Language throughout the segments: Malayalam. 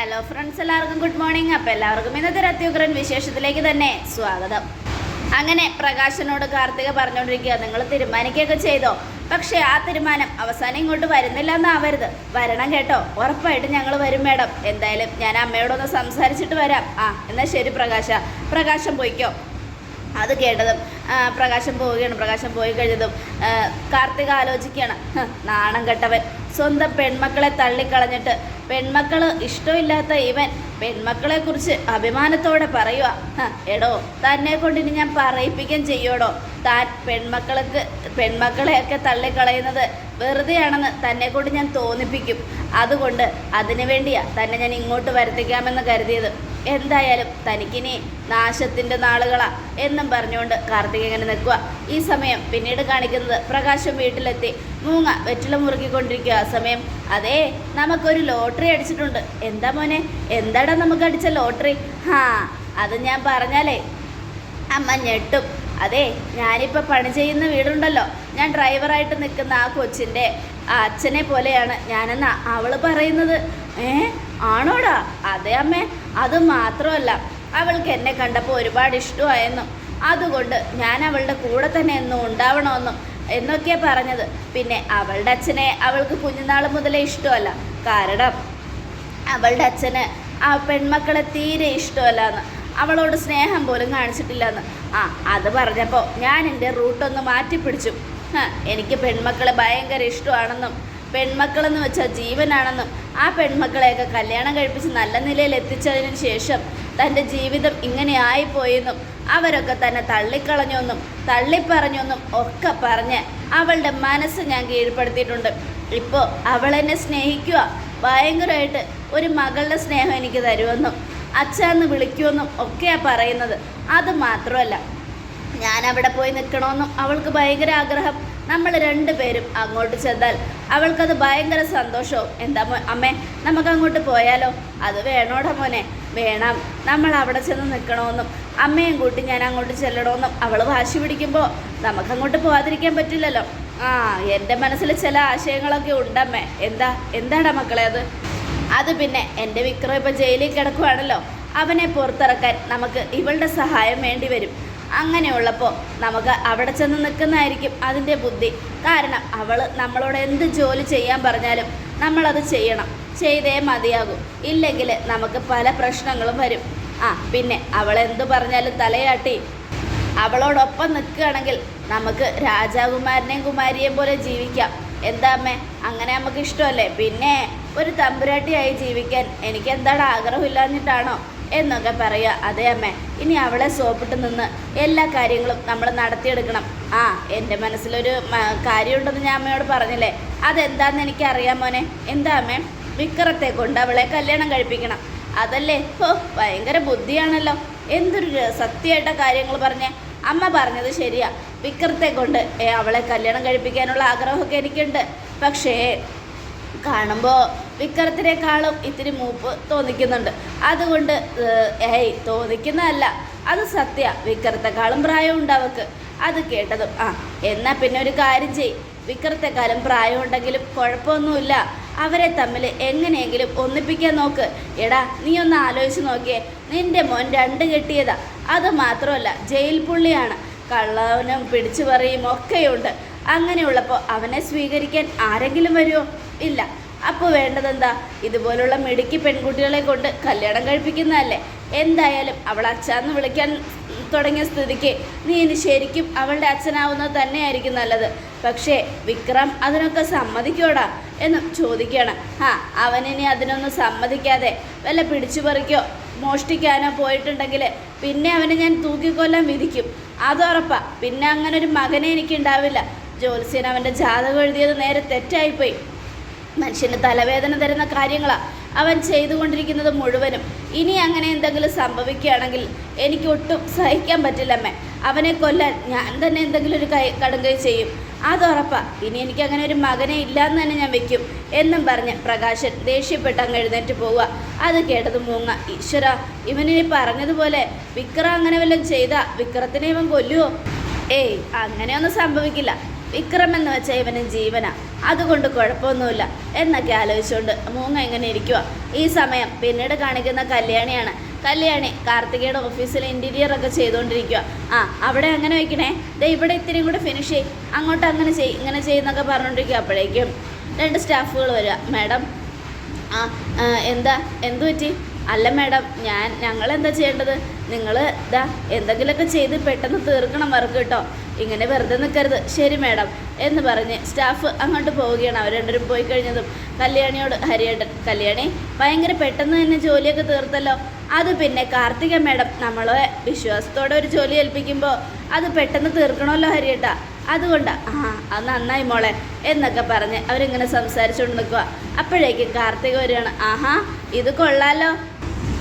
ഹലോ ഫ്രണ്ട്സ് എല്ലാവർക്കും ഗുഡ് മോർണിംഗ് അപ്പോൾ എല്ലാവർക്കും ഇന്നത്തെ രത്യുഗ്രൻ വിശേഷത്തിലേക്ക് തന്നെ സ്വാഗതം. അങ്ങനെ പ്രകാശനോട് കാർത്തിക പറഞ്ഞുകൊണ്ടിരിക്കുക നിങ്ങൾ തീരുമാനിക്കുകയൊക്കെ ചെയ്തോ? പക്ഷേ ആ തീരുമാനം അവസാനം ഇങ്ങോട്ട് വരുന്നില്ല എന്നാവരുത് വരണം കേട്ടോ. ഉറപ്പായിട്ടും ഞങ്ങൾ വരും മേഡം. എന്തായാലും ഞാൻ അമ്മയോടൊന്ന് സംസാരിച്ചിട്ട് വരാം. ആ എന്നാൽ ശരി പ്രകാശ. പ്രകാശം പോയിക്കോ. അത് കേട്ടതും പ്രകാശം പോവുകയാണ്. പ്രകാശം പോയി കഴിഞ്ഞതും കാർത്തിക ആലോചിക്കുകയാണ്. നാണം കെട്ടവൻ. സ്വന്തം പെൺമക്കളെ തള്ളിക്കളഞ്ഞിട്ട് പെൺമക്കൾ ഇഷ്ടമില്ലാത്ത ഇവൻ പെൺമക്കളെ കുറിച്ച് അഭിമാനത്തോടെ പറയുക "ഹ, എടോ തന്നെ കൊണ്ട് ഇനി ഞാൻ പറയിപ്പിക്കുകയും ചെയ്യോടോ? താൻ പെൺമക്കൾക്ക് പെൺമക്കളെയൊക്കെ തള്ളിക്കളയുന്നത് വെറുതെയാണെന്ന് തന്നെ കൊണ്ട് ഞാൻ തോന്നിപ്പിക്കും. അതുകൊണ്ട് അതിനു വേണ്ടിയാ തന്നെ ഞാൻ ഇങ്ങോട്ട് വരുത്തിക്കാമെന്ന് കരുതിയത്. എന്തായാലും തനിക്കിനി നാശത്തിന്റെ നാളുകളാ എന്നും പറഞ്ഞുകൊണ്ട് കാർത്തിക് ഇങ്ങനെ നിൽക്കുക ഈ സമയം പിന്നീട് കാണിക്കുന്നത് പ്രകാശം വീട്ടിലെത്തി. മൂങ്ങ വെറ്റില മുറുക്കിക്കൊണ്ടിരിക്കുക ആ സമയം അതെ നമുക്കൊരു ലോട്ടറി അടിച്ചിട്ടുണ്ട്. എന്താ മോനെ? എന്താടാ നമുക്ക് അടിച്ച ലോട്ടറി? ഹാ അത് ഞാൻ പറഞ്ഞാലേ. അമ്മ ഞെട്ടും. അതെ ഞാനിപ്പോൾ പണി ചെയ്യുന്ന വീടുണ്ടല്ലോ. ഞാൻ ഡ്രൈവറായിട്ട് നിൽക്കുന്ന ആ കൊച്ചിന്റെ ആ അച്ഛനെ പോലെയാണ് ഞാനെന്ന അവൾ പറയുന്നത്? ഏ? ആണോടാ? അതെ അമ്മ. അത് മാത്രമല്ല അവൾക്ക് എന്നെ കണ്ടപ്പോൾ ഒരുപാട് ഇഷ്ടമായെന്നും അതുകൊണ്ട് ഞാൻ അവളുടെ കൂടെ തന്നെ എന്നും ഉണ്ടാവണമെന്നും എന്നൊക്കെ പറഞ്ഞത്. പിന്നെ അവളുടെ അച്ഛനെ അവൾക്ക് കുഞ്ഞുനാൾ മുതലേ ഇഷ്ടമല്ല. കാരണം അവളുടെ അച്ഛന് ആ പെൺമക്കളെ തീരെ ഇഷ്ടമല്ല എന്ന് അവളോട് സ്നേഹം പോലും കാണിച്ചിട്ടില്ല എന്ന് ആ അത് പറഞ്ഞപ്പോൾ ഞാൻ എന്റെ റൂട്ടൊന്ന് മാറ്റിപ്പിടിച്ചു. എനിക്ക് പെൺമക്കളെ ഭയങ്കര ഇഷ്ടമാണെന്നും പെൺമക്കളെന്ന് വെച്ചാൽ ജീവനാണെന്നും ആ പെൺമക്കളെയൊക്കെ കല്യാണം കഴിപ്പിച്ച് നല്ല നിലയിൽ എത്തിച്ചതിന് ശേഷം തന്റെ ജീവിതം ഇങ്ങനെ ആയിപ്പോയെന്നും അവരൊക്കെ തന്നെ തള്ളിക്കളഞ്ഞൊന്നും തള്ളിപ്പറഞ്ഞൊന്നും ഒക്കെ പറഞ്ഞ് അവളുടെ മനസ്സ് ഞാൻ കീഴ്പ്പെടുത്തിയിട്ടുണ്ട്. ഇപ്പോൾ അവളെന്നെ സ്നേഹിക്കുക ഭയങ്കരമായിട്ട് ഒരു മകളുടെ സ്നേഹം എനിക്ക് തരുമെന്നും അച്ഛന്ന് വിളിക്കുമെന്നും ഒക്കെയാണ് പറയുന്നത്. അത് മാത്രമല്ല ഞാൻ അവിടെ പോയി നിൽക്കണമെന്നും അവൾക്ക് ഭയങ്കര ആഗ്രഹം. നമ്മൾ രണ്ടുപേരും അങ്ങോട്ട് ചെന്നാൽ അവൾക്കത് ഭയങ്കര സന്തോഷവും. എന്താ അമ്മേ നമുക്ക് അങ്ങോട്ട് പോയാലോ? അത് വേണോടാ മോനെ. വേണം. നമ്മൾ അവിടെ ചെന്ന് നിൽക്കണമെന്നും അമ്മയും കൂട്ടി ഞാൻ അങ്ങോട്ട് ചെല്ലണമെന്നും അവൾ വാശി പിടിക്കുമ്പോൾ നമുക്കങ്ങോട്ട് പോകാതിരിക്കാൻ പറ്റില്ലല്ലോ. ആ എന്റെ മനസ്സിൽ ചില ആശയങ്ങളൊക്കെ ഉണ്ടമ്മേ. എന്താ? എന്താടാ മക്കളെ അത്? അത് പിന്നെ എന്റെ വിക്രം ഇപ്പോൾ ജയിലിൽ കിടക്കുവാണല്ലോ. അവനെ പുറത്തിറക്കാൻ നമുക്ക് ഇവളുടെ സഹായം വേണ്ടി വരും. അങ്ങനെയുള്ളപ്പോൾ നമുക്ക് അവിടെ ചെന്ന് നിൽക്കുന്നതായിരിക്കും അതിന്റെ ബുദ്ധി. കാരണം അവൾ നമ്മളോട് എന്ത് ജോലി ചെയ്യാൻ പറഞ്ഞാലും നമ്മളത് ചെയ്യണം. ചെയ്തേ മതിയാകും. ഇല്ലെങ്കിൽ നമുക്ക് പല പ്രശ്നങ്ങളും വരും. ആ പിന്നെ അവൾ എന്തു പറഞ്ഞാലും തലയാട്ടി. അവളോടൊപ്പം നിൽക്കുകയാണെങ്കിൽ നമുക്ക് രാജാകുമാരനെയും കുമാരിയെയും പോലെ ജീവിക്കാം. എന്താ അമ്മേ? അങ്ങനെ നമുക്ക് ഇഷ്ടമല്ലേ? പിന്നെ ഒരു തമ്പുരാട്ടിയായി ജീവിക്കാൻ എനിക്ക് എന്താണ് ആഗ്രഹമില്ലാഞ്ഞിട്ടാണോ? എന്നൊക്കെ പറയുക അതെ അമ്മ ഇനി അവളെ സോപ്പിട്ട് നിന്ന് എല്ലാ കാര്യങ്ങളും നമ്മൾ നടത്തിയെടുക്കണം. ആ എന്റെ മനസ്സിലൊരു കാര്യമുണ്ടെന്ന് ഞാൻ അമ്മയോട് പറഞ്ഞില്ലേ? അതെന്താണെന്ന് എനിക്ക് അറിയാം മോനെ. എന്താ അമ്മേ? വിക്രത്തെ കൊണ്ട് അവളെ കല്യാണം കഴിപ്പിക്കണം. അതല്ലേ? ഓ ഭയങ്കര ബുദ്ധിയാണല്ലോ. എന്തൊരു സത്യമായിട്ട കാര്യങ്ങൾ പറഞ്ഞേ. അമ്മ പറഞ്ഞത് ശരിയാ. വിക്രത്തെ കൊണ്ട് അവളെ കല്യാണം കഴിപ്പിക്കാനുള്ള ആഗ്രഹമൊക്കെ എനിക്കുണ്ട്. പക്ഷേ കാണുമ്പോൾ വിക്രത്തിനേക്കാളും ഇത്തിരി മൂപ്പ് തോന്നിക്കുന്നുണ്ട്. അതുകൊണ്ട് ഏയ് തോന്നിക്കുന്നതല്ല. അത് സത്യ. വിക്രത്തെക്കാളും പ്രായമുണ്ട് അവക്ക്. അത് കേട്ടതും ആ എന്നാൽ പിന്നെ ഒരു കാര്യം ചെയ് വിക്രത്തെക്കാളും പ്രായമുണ്ടെങ്കിലും കുഴപ്പമൊന്നുമില്ല. അവരെ തമ്മിൽ എങ്ങനെയെങ്കിലും ഒന്നിപ്പിക്കാൻ നോക്ക്. എടാ നീ ഒന്ന് ആലോചിച്ച് നോക്കിയേ. നിന്റെ മോൻ രണ്ട് കെട്ടിയതാ. അത് മാത്രമല്ല ജയിൽ പുള്ളിയാണ്. കള്ളവനും പിടിച്ചു പറയും ഒക്കെയുണ്ട്. അങ്ങനെയുള്ളപ്പോൾ അവനെ സ്വീകരിക്കാൻ ആരെങ്കിലും വരുമോ ഇല്ല. അപ്പോൾ വേണ്ടതെന്താ ഇതുപോലുള്ള മിടുക്കി പെൺകുട്ടികളെ കൊണ്ട് കല്യാണം കഴിപ്പിക്കുന്നതല്ലേ? എന്തായാലും അവൾ അച്ഛാന്ന് വിളിക്കാൻ തുടങ്ങിയ സ്ഥിതിക്ക് നീ ഇനി ശരിക്കും അവളുടെ അച്ഛനാവുന്നത് തന്നെയായിരിക്കും നല്ലത്. പക്ഷേ വിക്രം അതിനൊക്കെ സമ്മതിക്കോടാ എന്നും ചോദിക്കുകയാണ്. ആ അവനിനി അതിനൊന്നും സമ്മതിക്കാതെ വല്ല പിടിച്ചു പറിക്കോ മോഷ്ടിക്കാനോ പോയിട്ടുണ്ടെങ്കിൽ പിന്നെ അവനെ ഞാൻ തൂക്കിക്കൊല്ലാൻ വിധിക്കും. അതുറപ്പാ പിന്നെ അങ്ങനെ ഒരു മകനെ എനിക്കുണ്ടാവില്ല. ജോത്സ്യൻ അവന്റെ ജാതകം എഴുതിയത് നേരെ തെറ്റായിപ്പോയി. മനുഷ്യന് തലവേദന തരുന്ന കാര്യങ്ങളാണ് അവൻ ചെയ്തുകൊണ്ടിരിക്കുന്നത് മുഴുവനും. ഇനി അങ്ങനെ എന്തെങ്കിലും സംഭവിക്കുകയാണെങ്കിൽ എനിക്ക് ഒട്ടും സഹിക്കാൻ പറ്റില്ലമ്മേ അവനെ കൊല്ലാൻ ഞാൻ തന്നെ എന്തെങ്കിലും ഒരു കൈ കടുങ്കൈ ചെയ്യും. അതുറപ്പാ ഇനി എനിക്ക് അങ്ങനെ ഒരു മകനെ ഇല്ലാന്ന് തന്നെ ഞാൻ വെക്കും എന്നും പറഞ്ഞ് പ്രകാശൻ ദേഷ്യപ്പെട്ട് അങ്ങ് എഴുന്നേറ്റ് പോവുക. അത് കേട്ടത് മൂങ്ങ ഈശ്വര ഇവനിനി പറഞ്ഞതുപോലെ വിക്രം അങ്ങനെ വല്ലതും ചെയ്താ? വിക്രത്തിനെ ഇവൻ കൊല്ലുവോ? ഏയ് അങ്ങനെയൊന്നും സംഭവിക്കില്ല. വിക്രം എന്ന് വെച്ചാൽ ഇവന് ജീവനാ. അതുകൊണ്ട് കുഴപ്പമൊന്നുമില്ല. എന്നൊക്കെ ആലോചിച്ചുകൊണ്ട് മൂങ്ങ ഇങ്ങനെ ഇരിക്കുക ഈ സമയം പിന്നീട് കാണിക്കുന്ന കല്യാണിയാണ്. കല്യാണി കാർത്തികയുടെ ഓഫീസിൽ ഇന്റീരിയർ ഒക്കെ ചെയ്തുകൊണ്ടിരിക്കുക ആ അവിടെ അങ്ങനെ വയ്ക്കണേ ദേ ഇവിടെ ഇത്തിരി കൂടെ ഫിനിഷ് ചെയ്. അങ്ങോട്ട് അങ്ങനെ ചെയ് ഇങ്ങനെ ചെയ്യുന്നൊക്കെ പറഞ്ഞുകൊണ്ടിരിക്കുക അപ്പോഴേക്കും രണ്ട് സ്റ്റാഫുകൾ വരിക മാഡം ആ, എന്താ എന്തു പറ്റി? അല്ല മാഡം ഞാൻ ഞങ്ങൾ എന്താ ചെയ്യേണ്ടത്? നിങ്ങൾ ഇതാ എന്തെങ്കിലുമൊക്കെ ചെയ്ത് പെട്ടെന്ന് തീർക്കണം വർക്ക് കേട്ടോ. ഇങ്ങനെ വെറുതെ നിൽക്കരുത് ശരി മാഡം എന്ന് പറഞ്ഞ് സ്റ്റാഫ് അങ്ങോട്ട് പോവുകയാണ്. അവർ രണ്ടുപേരും പോയി കഴിഞ്ഞതും കല്യാണിയോട് ഹരിയേട്ടൻ കല്യാണി ഭയങ്കര പെട്ടെന്ന് തന്നെ ജോലിയൊക്കെ തീർത്തല്ലോ. അത് പിന്നെ കാർത്തിക മാഡം നമ്മളെ വിശ്വാസത്തോടെ ഒരു ജോലി ഏൽപ്പിക്കുമ്പോൾ അത് പെട്ടെന്ന് തീർക്കണമല്ലോ ഹരിയേട്ടാ. അതുകൊണ്ട് ആ അത് നന്നായി മോളെ എന്നൊക്കെ പറഞ്ഞ് അവരിങ്ങനെ സംസാരിച്ചുകൊണ്ട് നിൽക്കുക അപ്പോഴേക്കും കാർത്തിക വരികയാണ് ആഹാ ഇത് കൊള്ളാലോ.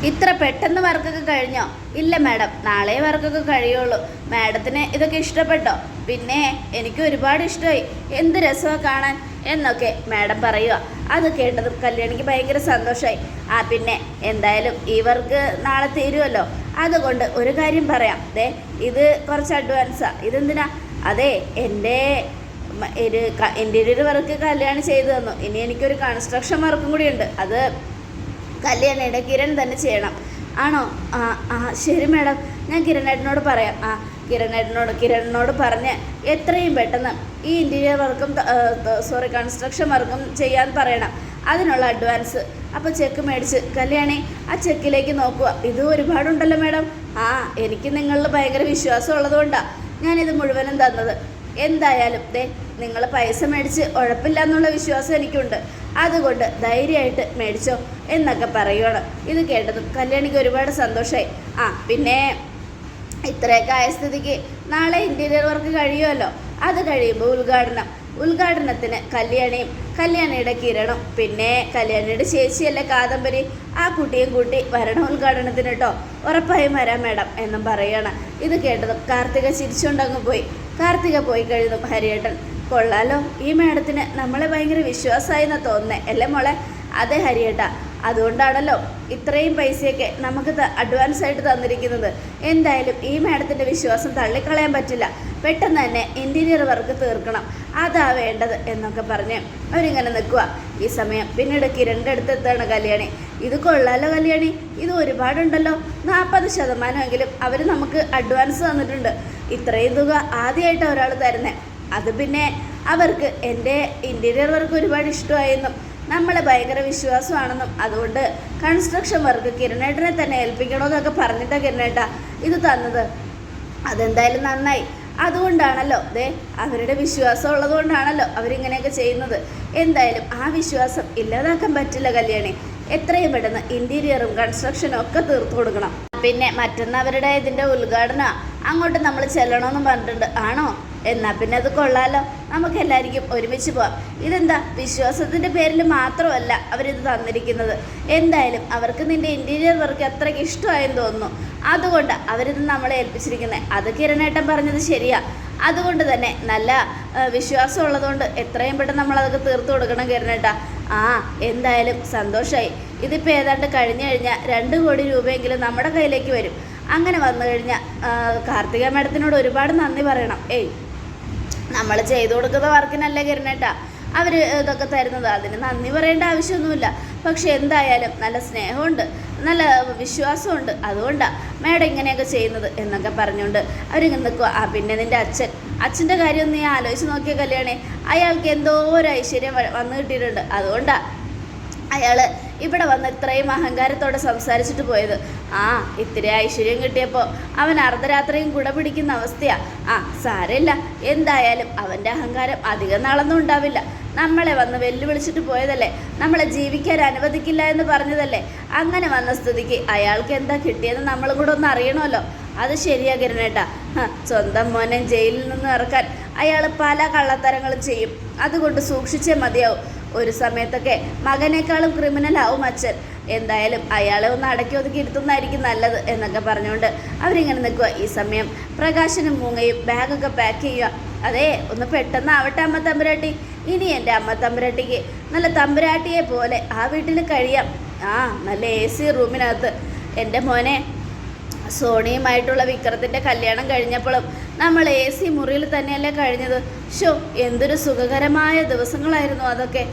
ഇത്ര പെട്ടെന്ന് വർക്കൊക്കെ കഴിഞ്ഞോ? ഇല്ല മാഡം നാളെ വർക്കൊക്കെ കഴിയുള്ളൂ. മാഡത്തിന് ഇതൊക്കെ ഇഷ്ടപ്പെട്ടോ? പിന്നെ എനിക്ക് ഒരുപാട് ഇഷ്ടമായി. എന്ത് രസമാണ് കാണാൻ? എന്നൊക്കെ മാഡം പറയുക അത് കേട്ടതും കല്യാണിക്ക് ഭയങ്കര സന്തോഷമായി ആ പിന്നെ എന്തായാലും ഈ വർക്ക് നാളെ തീരുമല്ലോ അതുകൊണ്ട് ഒരു കാര്യം പറയാം. ദേ ഇത് കുറച്ച് അഡ്വാൻസാണ് ഇതെന്തിനാ? അതെ എന്റെ ഒരു ഇന്റീരിയർ വർക്ക് കല്യാണം ചെയ്തു തന്നു. ഇനി എനിക്കൊരു കൺസ്ട്രക്ഷൻ വർക്കും കൂടി ഉണ്ട്. അത് കല്യാണിയുടെ കിരൺ തന്നെ ചെയ്യണം. ആണോ? ആ ആ ശരി മാഡം. ഞാൻ കിരണേട്ടനോട് പറയാം. ആ കിരണേട്ടനോട് കിരണിനോട് പറഞ്ഞ് എത്രയും പെട്ടെന്ന് ഈ ഇന്റീരിയർ വർക്കും സോറി കൺസ്ട്രക്ഷൻ വർക്കും ചെയ്യാൻ പറയണം. അതിനുള്ള അഡ്വാൻസ് അപ്പോൾ ചെക്ക് മേടിച്ച്. കല്യാണി ആ ചെക്കിലേക്ക് നോക്കുക. ഇത് ഒരുപാടുണ്ടല്ലോ മാഡം. ആ എനിക്ക് നിങ്ങളിൽ ഭയങ്കര വിശ്വാസം ഉള്ളതുകൊണ്ടാണ് ഞാനിത് മുഴുവനും തന്നത്. എന്തായാലും ദേ നിങ്ങൾ പൈസ മേടിച്ച് ഉഴപ്പില്ല എന്നുള്ള വിശ്വാസം എനിക്കുണ്ട്. അതുകൊണ്ട് ധൈര്യമായിട്ട് മേടിച്ചോ എന്നൊക്കെ പറയുകയാണ് ഇത് കേട്ടതും കല്യാണിക്ക് ഒരുപാട് സന്തോഷമായി ആ പിന്നെ ഇത്രയൊക്കെ ആയ സ്ഥിതിക്ക് നാളെ ഇന്റീരിയർ വർക്ക് കഴിയുമല്ലോ. അത് കഴിയുമ്പോൾ ഉദ്ഘാടനം. ഉദ്ഘാടനത്തിന് കല്യാണിയും കല്യാണിയുടെ കിരണും പിന്നെ കല്യാണിയുടെ ചേച്ചിയല്ലേ കാദംബരി. ആ കുട്ടിയും കൂട്ടി വരണം ഉദ്ഘാടനത്തിന് കേട്ടോ ഉറപ്പായും വരാം മേഡം എന്നും പറയണം ഇത് കേട്ടതും കാർത്തിക ചിരിച്ചുകൊണ്ടങ്ങ് പോയി. കാർത്തിക പോയി കഴിഞ്ഞതും ഹരിയേട്ടൻ കൊള്ളാലോ. ഈ മാഡത്തിന് നമ്മളെ ഭയങ്കര വിശ്വാസമായി എന്നാ തോന്നുന്നേ. അല്ലേ മോളെ? അതെ ഹരിയേട്ട. അതുകൊണ്ടാണല്ലോ ഇത്രയും പൈസയൊക്കെ നമുക്ക് അഡ്വാൻസ് ആയിട്ട് തന്നിരിക്കുന്നത്. എന്തായാലും ഈ മാഡത്തിന്റെ വിശ്വാസം തള്ളിക്കളയാൻ പറ്റില്ല. പെട്ടെന്ന് തന്നെ ഇന്റീരിയർ വർക്ക് തീർക്കണം. അതാ വേണ്ടത് എന്നൊക്കെ പറഞ്ഞ് അവരിങ്ങനെ നിൽക്കുക ഈ സമയം പിന്നീട് കിരണിന്റെ അടുത്ത് എത്താണ് കല്യാണി. ഇത് കൊള്ളാലോ കല്യാണി. ഇത് ഒരുപാടുണ്ടല്ലോ. നാൽപ്പത് ശതമാനമെങ്കിലും അവർ നമുക്ക് അഡ്വാൻസ് തന്നിട്ടുണ്ട്. ഇത്രയും തുക ആദ്യമായിട്ട് ഒരാൾ തരുന്നേ. അത് പിന്നെ അവർക്ക് എന്റെ ഇന്റീരിയർ വർക്ക് ഒരുപാട് ഇഷ്ടമായെന്നും നമ്മൾ ഭയങ്കര വിശ്വാസമാണെന്നും അതുകൊണ്ട് കൺസ്ട്രക്ഷൻ വർക്ക് കിരണേട്ടനെ തന്നെ ഏൽപ്പിക്കണമെന്നൊക്കെ പറഞ്ഞിട്ടാണ് കിരണേട്ട ഇത് തന്നത്. അതെന്തായാലും നന്നായി. അതുകൊണ്ടാണല്ലോ ദേ അവരുടെ വിശ്വാസം ഉള്ളതുകൊണ്ടാണല്ലോ അവരിങ്ങനെയൊക്കെ ചെയ്യുന്നത്. എന്തായാലും ആ വിശ്വാസം ഇല്ലാതാക്കാൻ പറ്റില്ല കല്യാണി. എത്രയും പെട്ടെന്ന് ഇന്റീരിയറും കൺസ്ട്രക്ഷനും ഒക്കെ തീർത്തു കൊടുക്കണം. പിന്നെ മറ്റൊന്ന് അവരുടെ ഇതിന്റെ ഉദ്ഘാടനം. അങ്ങോട്ട് നമ്മൾ ചെല്ലണമെന്ന് പറഞ്ഞിട്ടുണ്ട്. ആണോ? എന്നാൽ പിന്നെ അത് കൊള്ളാലോ. നമുക്ക് എല്ലാവർക്കും ഒരുമിച്ച് പോവാം. ഇതെന്താ? വിശ്വാസത്തിന്റെ പേരിൽ മാത്രമല്ല അവരിത് തന്നിരിക്കുന്നത്. എന്തായാലും അവർക്ക് നിന്റെ ഇന്റീരിയർ വർക്ക് അത്രയ്ക്ക് ഇഷ്ടമായെന്ന് തോന്നുന്നു. അതുകൊണ്ട് അവരിത് നമ്മളെ ഏൽപ്പിച്ചിരിക്കുന്നത് അത് കിരണേട്ടൻ പറഞ്ഞത് ശരിയാ. അതുകൊണ്ട് തന്നെ നല്ല വിശ്വാസം ഉള്ളതുകൊണ്ട് എത്രയും പെട്ടെന്ന് നമ്മളതൊക്കെ തീർത്തു കൊടുക്കണം കിരണേട്ടാ. ആ എന്തായാലും സന്തോഷമായി ഇതിപ്പോൾ ഏതാണ്ട് കഴിഞ്ഞു കഴിഞ്ഞാൽ രണ്ട് കോടി രൂപയെങ്കിലും നമ്മുടെ കയ്യിലേക്ക് വരും. അങ്ങനെ വന്നു കഴിഞ്ഞാൽ കാർത്തിക മാഡത്തിനോട് ഒരുപാട് നന്ദി പറയണം. ഏയ് നമ്മൾ ചെയ്തു കൊടുക്കുന്ന വർക്കിനല്ല കിരണേട്ടാ? അവർ ഇതൊക്കെ തരുന്നത്. അതിന് നന്ദി പറയേണ്ട ആവശ്യമൊന്നുമില്ല. പക്ഷെ എന്തായാലും നല്ല സ്നേഹമുണ്ട്. നല്ല വിശ്വാസമുണ്ട്. അതുകൊണ്ടാണ് മേഡം ഇങ്ങനെയൊക്കെ ചെയ്യുന്നത് എന്നൊക്കെ പറഞ്ഞുകൊണ്ട് അവരിങ്ങനെ നിൽക്കുക ആ പിന്നെ നിന്റെ അച്ഛൻ. അച്ഛന്റെ കാര്യം നീ ആലോചിച്ച് നോക്കിയ കല്യാണേ. അയാൾക്ക് എന്തോ ഒരു ഐശ്വര്യം വന്നു കിട്ടിയിട്ടുണ്ട്. അതുകൊണ്ടാണ് അയാൾ ഇവിടെ വന്ന് ഇത്രയും അഹങ്കാരത്തോടെ സംസാരിച്ചിട്ട് പോയത്. ആ ഇത്തിരി ഐശ്വര്യം കിട്ടിയപ്പോൾ അവൻ അർദ്ധരാത്രിയും കുട പിടിക്കുന്ന അവസ്ഥയാ. ആ സാരമില്ല. എന്തായാലും അവന്റെ അഹങ്കാരം അധികം നാളൊന്നും ഉണ്ടാവില്ല. നമ്മളെ വന്ന് വെല്ലുവിളിച്ചിട്ട് പോയതല്ലേ? നമ്മളെ ജീവിക്കാൻ അനുവദിക്കില്ല എന്ന് പറഞ്ഞതല്ലേ? അങ്ങനെ വന്ന സ്ഥിതിക്ക് അയാൾക്ക് എന്താ കിട്ടിയെന്ന് നമ്മളും കൂടെ ഒന്ന് അറിയണമല്ലോ. അത് ശരിയാ കിരണേട്ടാ. സ്വന്തം മോനെ ജയിലിൽ നിന്ന് ഇറക്കാൻ അയാൾ പല കള്ളത്തരങ്ങളും ചെയ്യും. അതുകൊണ്ട് സൂക്ഷിച്ചേ മതിയാവും. ഒരു സമയത്തൊക്കെ മകനേക്കാളും ക്രിമിനൽ ആവും അച്ഛൻ. എന്തായാലും അയാളെ ഒന്ന് അടക്കി ഒതുക്കി ഇരുത്തുന്നതായിരിക്കും നല്ലത് എന്നൊക്കെ പറഞ്ഞുകൊണ്ട് അവരിങ്ങനെ നിൽക്കുക ഈ സമയം. പ്രകാശനും മൂങ്ങയും ബാഗൊക്കെ പാക്ക് ചെയ്യുക. അതെ ഒന്ന് പെട്ടെന്ന് ആവട്ടെ അമ്മ തമ്പുരാട്ടി. ഇനി എന്റെ അമ്മ തമ്പുരാട്ടിക്ക് നല്ല തമ്പുരാട്ടിയെ പോലെ ആ വീട്ടിൽ കഴിയാം. ആ നല്ല എ സി റൂമിനകത്ത്. എന്റെ മോനെ സോണിയുമായിട്ടുള്ള വിക്രത്തിന്റെ കല്യാണം കഴിഞ്ഞപ്പോഴും നമ്മൾ എ സി മുറിയിൽ തന്നെയല്ലേ കഴിഞ്ഞത്? ഷോ എന്തൊരു സുഖകരമായ ദിവസങ്ങളായിരുന്നു അതൊക്കെ.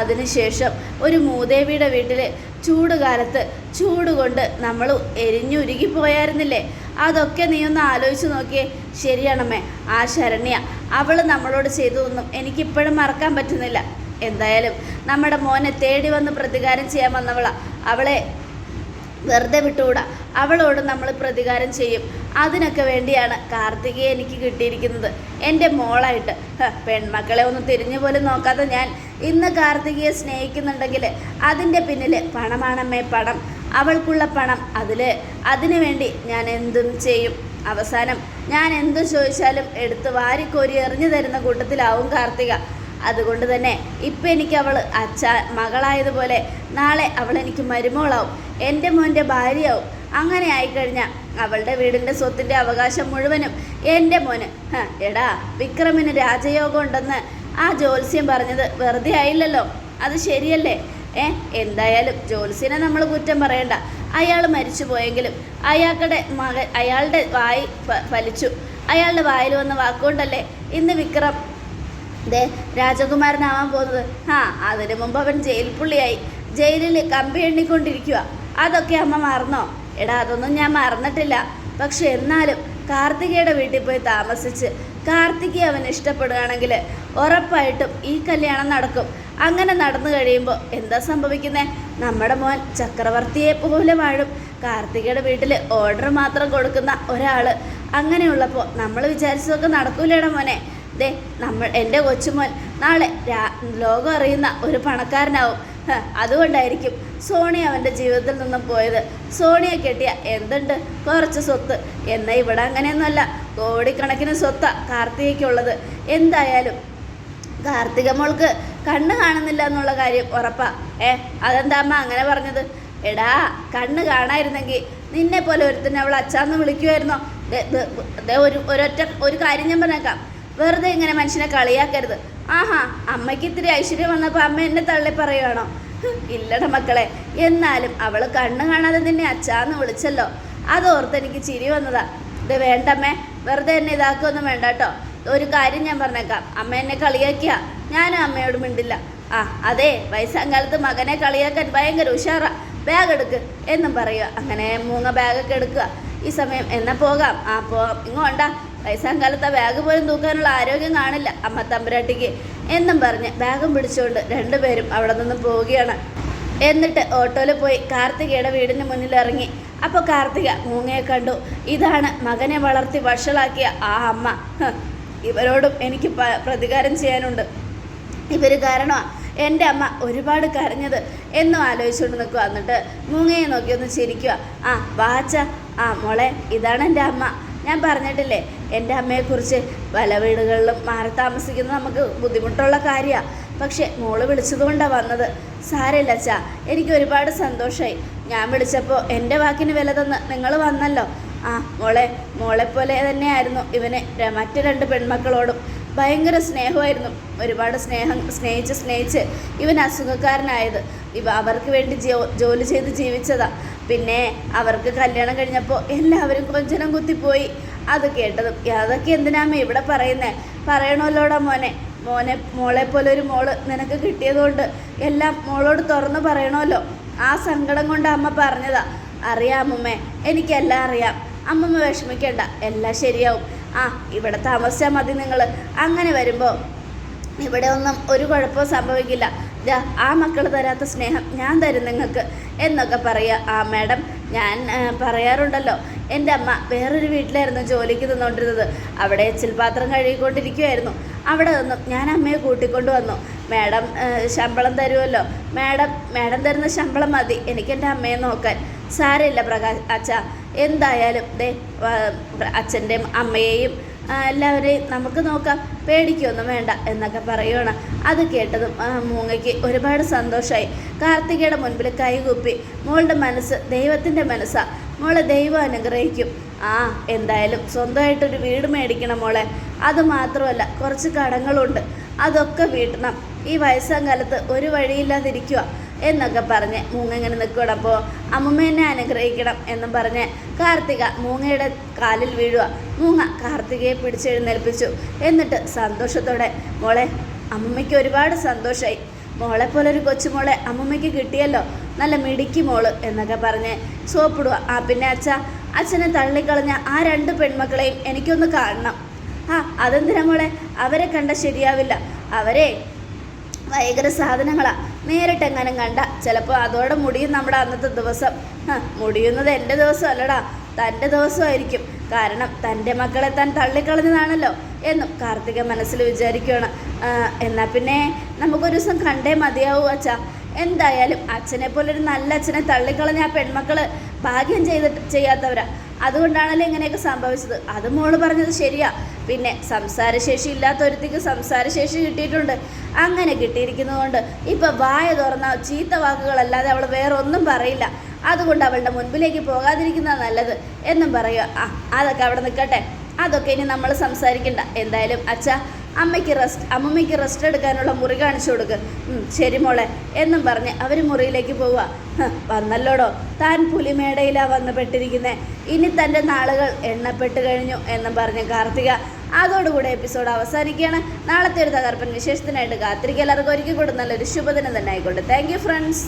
അതിനുശേഷം ഒരു മൂദേവിയുടെ വീട്ടിൽ ചൂട് കാലത്ത് ചൂട് കൊണ്ട് നമ്മൾ എരിഞ്ഞുരുകി പോയായിരുന്നില്ലേ അതൊക്കെ നീ ഒന്ന് ആലോചിച്ച് നോക്കിയേ. ശരിയാണമ്മേ ആ ശരണ്യ അവൾ നമ്മളോട് ചെയ്തതൊന്നും എനിക്കിപ്പോഴും മറക്കാൻ പറ്റുന്നില്ല. എന്തായാലും നമ്മുടെ മോനെ തേടി വന്ന് പ്രതികാരം ചെയ്യാൻ വന്നവളാ. അവളെ വെറുതെ വിട്ടുകൂടാ. അവളോട് നമ്മൾ പ്രതികാരം ചെയ്യും. അതിനൊക്കെ വേണ്ടിയാണ് കാർത്തികയെ എനിക്ക് കിട്ടിയിരിക്കുന്നത്. എന്റെ മോളായിട്ട്. പെൺമക്കളെ ഒന്ന് തിരിഞ്ഞു പോലും നോക്കാതെ ഞാൻ ഇന്ന് കാർത്തികയെ സ്നേഹിക്കുന്നുണ്ടെങ്കിൽ അതിന്റെ പിന്നിൽ പണമാണമ്മേ പണം. അവൾക്കുള്ള പണം അതിൽ. അതിനു വേണ്ടി ഞാൻ എന്തും ചെയ്യും. അവസാനം ഞാൻ എന്തു ചോദിച്ചാലും എടുത്ത് വാരിക്കോരി എറിഞ്ഞു തരുന്ന കൂട്ടത്തിലാവും കാർത്തിക. അതുകൊണ്ട് തന്നെ ഇപ്പം എനിക്ക് അവൾ അച്ഛ മകളായതുപോലെ നാളെ അവൾ എനിക്ക് മരുമോളാവും. എന്റെ മോന്റെ ഭാര്യയാവും. അങ്ങനെ ആയിക്കഴിഞ്ഞാൽ അവളുടെ വീടിന്റെ സ്വത്തിന്റെ അവകാശം മുഴുവനും എന്റെ മോന്. എടാ വിക്രമിന് രാജയോഗം ഉണ്ടെന്ന് ആ ജ്യോത്സ്യം പറഞ്ഞത് വെറുതെ ആയില്ലല്ലോ. അത് ശരിയല്ലേ? ഏ എന്തായാലും ജ്യോത്സ്യനെ നമ്മൾ കുറ്റം പറയണ്ട. അയാൾ മരിച്ചു പോയെങ്കിലും അയാളുടെ മക അയാളുടെ വായി ഫലിച്ചു. അയാളുടെ വായിൽ വന്ന വാക്കുകൊണ്ടല്ലേ ഇന്ന് വിക്രം ദേ രാജകുമാരനാവാൻ പോകുന്നത്? ആ അതിനു മുമ്പ് അവൻ ജയിൽ പുള്ളിയായി. ജയിലിൽ കമ്പി എണ്ണിക്കൊണ്ടിരിക്കുക അതൊക്കെ അമ്മ മറന്നോ? എടാ അതൊന്നും ഞാൻ മറന്നിട്ടില്ല. പക്ഷെ എന്നാലും കാർത്തികയുടെ വീട്ടിൽ പോയി താമസിച്ച് കാർത്തികയെ അവൻ ഇഷ്ടപ്പെടുകയാണെങ്കിൽ ഉറപ്പായിട്ടും ഈ കല്യാണം നടക്കും. അങ്ങനെ നടന്നു കഴിയുമ്പോൾ എന്താ സംഭവിക്കുന്നത് നമ്മുടെ മോൻ ചക്രവർത്തിയെ പോലെ വാഴും. കാർത്തികയുടെ വീട്ടിൽ ഓർഡർ മാത്രം കൊടുക്കുന്ന ഒരാൾ അങ്ങനെയുള്ളപ്പോൾ നമ്മൾ വിചാരിച്ചതൊക്കെ നടക്കൂലേടാ മോനെ. ദേ നമ്മൾ എന്റെ കൊച്ചുമോൻ നാളെ രാ- ലോകം അറിയുന്ന ഒരു പണക്കാരനാവും. അതുകൊണ്ടായിരിക്കും സോണി അവന്റെ ജീവിതത്തിൽ നിന്നും പോയത്. സോണിയ കെട്ടിയ എന്തുണ്ട്? കുറച്ച് സ്വത്ത്. എന്നാൽ ഇവിടെ അങ്ങനെയൊന്നുമല്ല. കോടിക്കണക്കിന് സ്വത്ത കാർത്തികയ്ക്കുള്ളത്. എന്തായാലും കാർത്തിക മോൾക്ക് കണ്ണ് കാണുന്നില്ല എന്നുള്ള കാര്യം ഉറപ്പാ. ഏ അതെന്താ അമ്മ അങ്ങനെ പറഞ്ഞത്? എടാ കണ്ണ് കാണായിരുന്നെങ്കിൽ നിന്നെ പോലെ ഒരുത്തന്നെ അവൾ അച്ചാന്ന് വിളിക്കുമായിരുന്നോ ഒരു ഒരൊറ്റ ഒരു കാര്യം ഞാൻ പറഞ്ഞേക്കാം. വെറുതെ ഇങ്ങനെ മനുഷ്യനെ കളിയാക്കരുത്. ആഹാ അമ്മയ്ക്ക് ഇത്തിരി ഐശ്വര്യം വന്നപ്പോൾ അമ്മ എന്നെ തള്ളി പറയുവാണോ? ഇല്ലട മക്കളെ. എന്നാലും അവൾ കണ്ണ് കാണാതെ നിന്നെ അച്ചാന്ന് വിളിച്ചല്ലോ. അതോർത്ത് എനിക്ക് ചിരി വന്നതാ. ഇത് വേണ്ടമ്മേ. വെറുതെ എന്നെ ഇതാക്കുകയൊന്നും വേണ്ട കേട്ടോ. ഒരു കാര്യം ഞാൻ പറഞ്ഞേക്കാം. അമ്മ എന്നെ കളിയാക്കിയ. ഞാനും അമ്മയോട് മിണ്ടില്ല. ആ അതെ വയസ്സാം കാലത്ത് മകനെ കളിയാക്കാൻ ഭയങ്കര ഉഷാറാ. ബാഗ് എടുക്ക് എന്നും പറയുക. അങ്ങനെ മൂങ്ങ ബാഗൊക്കെ എടുക്കുക. ഈ സമയം എന്നാ പോകാം? ആ പോകാം ഇങ്ങോണ്ട വയസ്സാം കാലത്ത് ആ ബാഗ് പോലും തൂക്കാനുള്ള ആരോഗ്യം കാണില്ല. അമ്മ തമ്പുരാട്ടിക്ക് എന്നും പറഞ്ഞ് ബാഗും പിടിച്ചുകൊണ്ട് രണ്ടുപേരും അവിടെ നിന്ന് പോവുകയാണ്. എന്നിട്ട് ഓട്ടോയിൽ പോയി കാർത്തികയുടെ വീടിന് മുന്നിൽ ഇറങ്ങി അപ്പോൾ കാർത്തിക മൂങ്ങയെ കണ്ടു. ഇതാണ് മകനെ വളർത്തി വഷളാക്കിയ ആ അമ്മ. ഇവരോടും എനിക്ക് പ്രതികാരം ചെയ്യാനുണ്ട്. ഇവർ കാരണമാണ് എന്റെ അമ്മ ഒരുപാട് കരഞ്ഞത് എന്നും ആലോചിച്ചുകൊണ്ട് നിൽക്കുക എന്നിട്ട് മൂങ്ങയെ നോക്കി ഒന്ന് ചിരിക്കുക ആ വാച്ച ആ മോളെ ഇതാണ് എന്റെ അമ്മ. ഞാൻ പറഞ്ഞിട്ടില്ലേ എന്റെ അമ്മയെക്കുറിച്ച് പല വീടുകളിലും മാറി താമസിക്കുന്നത് നമുക്ക് ബുദ്ധിമുട്ടുള്ള കാര്യമാണ് പക്ഷേ മോൾ വിളിച്ചതുകൊണ്ടാണ് വന്നത്. സാരമില്ല അച്ഛാ എനിക്ക് ഒരുപാട് സന്തോഷമായി ഞാൻ വിളിച്ചപ്പോൾ എന്റെ വാക്കിന് വില തന്ന് നിങ്ങൾ വന്നല്ലോ. ആ മോളെ മോളെപ്പോലെ തന്നെയായിരുന്നു ഇവന് മറ്റു രണ്ട് പെൺമക്കളോടും. ഭയങ്കര സ്നേഹമായിരുന്നു. ഒരുപാട് സ്നേഹം സ്നേഹിച്ച് സ്നേഹിച്ച് ഇവൻ അസുഖക്കാരനായത്. ഇവ അവർക്ക് വേണ്ടി ജോ ജോലി ചെയ്ത് ജീവിച്ചതാ. പിന്നെ അവർക്ക് കല്യാണം കഴിഞ്ഞപ്പോൾ എല്ലാവരും കൊഞ്ചനം കുത്തിപ്പോയി. അത് കേട്ടതും അതൊക്കെ എന്തിനാമ്മ ഇവിടെ പറയുന്നേ? പറയണമല്ലോടാ മോനെ? മോനെ മോളെ പോലെ ഒരു മോൾ നിനക്ക് കിട്ടിയതുകൊണ്ട് എല്ലാം മോളോട് തുറന്നു പറയണമല്ലോ. ആ സങ്കടം കൊണ്ട് അമ്മ പറഞ്ഞതാ അറിയാം അമ്മമ്മേ എനിക്കെല്ലാം അറിയാം. അമ്മമ്മ വിഷമിക്കണ്ട എല്ലാം ശരിയാവും. ആ ഇവിടെ താമസിച്ചാൽ മതി നിങ്ങൾ അങ്ങനെ വരുമ്പോൾ ഇവിടെ ഒന്നും ഒരു കുഴപ്പവും സംഭവിക്കില്ല. ദാ ആ മക്കൾ തരാത്ത സ്നേഹം ഞാൻ തരും നിങ്ങൾക്ക് എന്നൊക്കെ പറയുക ആ മാഡം ഞാൻ പറയാറുണ്ടല്ലോ. എന്റെ അമ്മ വേറൊരു വീട്ടിലായിരുന്നു ജോലിക്ക് നിന്നുകൊണ്ടിരുന്നത് അവിടെ ചിൽപാത്രം പാത്രം കഴുകിക്കൊണ്ടിരിക്കുമായിരുന്നു അവിടെ നിന്നു. ഞാൻ അമ്മയെ കൂട്ടിക്കൊണ്ട് വന്നു. മാഡം ശമ്പളം തരുമല്ലോ മാഡം മാഡം തരുന്ന ശമ്പളം മതി. എനിക്ക് എന്റെ അമ്മയെ നോക്കാൻ. സാരമില്ല പ്രകാശ് അച്ഛ. എന്തായാലും ദേ അച്ഛന്റെയും അമ്മയെയും എല്ലാവരെയും നമുക്ക് നോക്കാം. പേടിക്കൊന്നും വേണ്ട എന്നൊക്കെ പറയുകയാണ് അത് കേട്ടതും മൂങ്ങയ്ക്ക് ഒരുപാട് സന്തോഷമായി കാർത്തികയുടെ മുൻപിൽ കൈകൂപ്പി മോളുടെ മനസ്സ് ദൈവത്തിന്റെ മനസ്സാണ് മോളെ ദൈവം അനുഗ്രഹിക്കും. ആ എന്തായാലും സ്വന്തമായിട്ടൊരു വീട് മേടിക്കണം മോളെ. അത് മാത്രമല്ല കുറച്ച് കടങ്ങളുണ്ട്. അതൊക്കെ വീട്ടണം. ഈ വയസ്സാം കാലത്ത് ഒരു വഴിയില്ലാതിരിക്കുക എന്നൊക്കെ പറഞ്ഞ് മൂങ്ങ ഇങ്ങനെ നിൽക്കണം അപ്പോൾ അമ്മമ്മ എന്നെ അനുഗ്രഹിക്കണം എന്നും പറഞ്ഞ് കാർത്തിക മൂങ്ങയുടെ കാലിൽ വീഴുക മൂങ്ങ കാർത്തികയെ പിടിച്ചെഴുന്നേൽപ്പിച്ചു. എന്നിട്ട് സന്തോഷത്തോടെ മോളെ അമ്മമ്മയ്ക്ക് ഒരുപാട് സന്തോഷമായി മോളെ പോലെ ഒരു കൊച്ചുമോളെ അമ്മമ്മയ്ക്ക് കിട്ടിയല്ലോ. നല്ല മിടുക്കി മോൾ എന്നൊക്കെ പറഞ്ഞ് സോപ്പിടുക ആ പിന്നെ അച്ഛ അച്ഛനെ തള്ളിക്കളഞ്ഞ ആ രണ്ട് പെൺമക്കളെയും എനിക്കൊന്ന് കാണണം. ആ അതെന്തിനാ മോളെ? അവരെ കണ്ട ശരിയാവില്ല. അവരെ ഭയങ്കര സാധനങ്ങളാ. നേരിട്ടെങ്ങാനും കണ്ട. ചിലപ്പോൾ അതോടെ മുടിയും നമ്മുടെ അന്നത്തെ ദിവസം. മുടിയുന്നത് എന്റെ ദിവസം അല്ലടാ തന്റെ ദിവസമായിരിക്കും. കാരണം തന്റെ മക്കളെ താൻ തള്ളിക്കളഞ്ഞതാണല്ലോ എന്നും കാർത്തിക മനസ്സിൽ വിചാരിക്കുകയാണ് എന്നാൽ പിന്നെ നമുക്കൊരു ദിവസം കണ്ടേ മതിയാവൂ അച്ഛാ. എന്തായാലും അച്ഛനെ പോലെ ഒരു നല്ല അച്ഛനെ തള്ളിക്കളഞ്ഞ ആ പെൺമക്കൾ ഭാഗ്യം ചെയ്തിട്ട് ചെയ്യാത്തവരാ. അതുകൊണ്ടാണല്ലോ ഇങ്ങനെയൊക്കെ സംഭവിച്ചത്. അത് മോൾ പറഞ്ഞത് ശരിയാ. പിന്നെ സംസാരശേഷി ഇല്ലാത്ത ഒരുത്തിക്ക് സംസാരശേഷി കിട്ടിയിട്ടുണ്ട്. അങ്ങനെ കിട്ടിയിരിക്കുന്നതുകൊണ്ട് ഇപ്പം വായ തുറന്ന ചീത്ത വാക്കുകളല്ലാതെ അവൾ വേറെ ഒന്നും പറയില്ല. അതുകൊണ്ട് അവളുടെ മുൻപിലേക്ക് പോകാതിരിക്കുന്ന നല്ലത് എന്നും പറയുക. ആ അതൊക്കെ അവിടെ നിൽക്കട്ടെ. അതൊക്കെ ഇനി നമ്മൾ സംസാരിക്കണ്ട. എന്തായാലും അച്ഛ അമ്മയ്ക്ക് റെസ്റ്റ് അമ്മമ്മയ്ക്ക് റെസ്റ്റ് എടുക്കാനുള്ള മുറി കാണിച്ചു കൊടുക്ക്. ശരി മോളെ. എന്നും പറഞ്ഞ് അവർ മുറിയിലേക്ക് പോവുക. വന്നല്ലോടോ? താൻ പുലിമേടയിലാ വന്നു പെട്ടിരിക്കുന്നത് ഇനി തന്റെ നാളുകൾ എണ്ണപ്പെട്ട് കഴിഞ്ഞു എന്നും പറഞ്ഞ് കാർത്തിക. അതോടുകൂടെ എപ്പിസോഡ് അവസാനിക്കുകയാണ്. നാളത്തെ ഒരു തകർപ്പൻ വിശേഷത്തിനായിട്ട് കാത്തിരിക്കുക എല്ലാവർക്കും ഒരുക്കി കൂടെ നല്ലൊരു ശുഭദിനം തന്നെ ആയിക്കോട്ടെ. Thank friends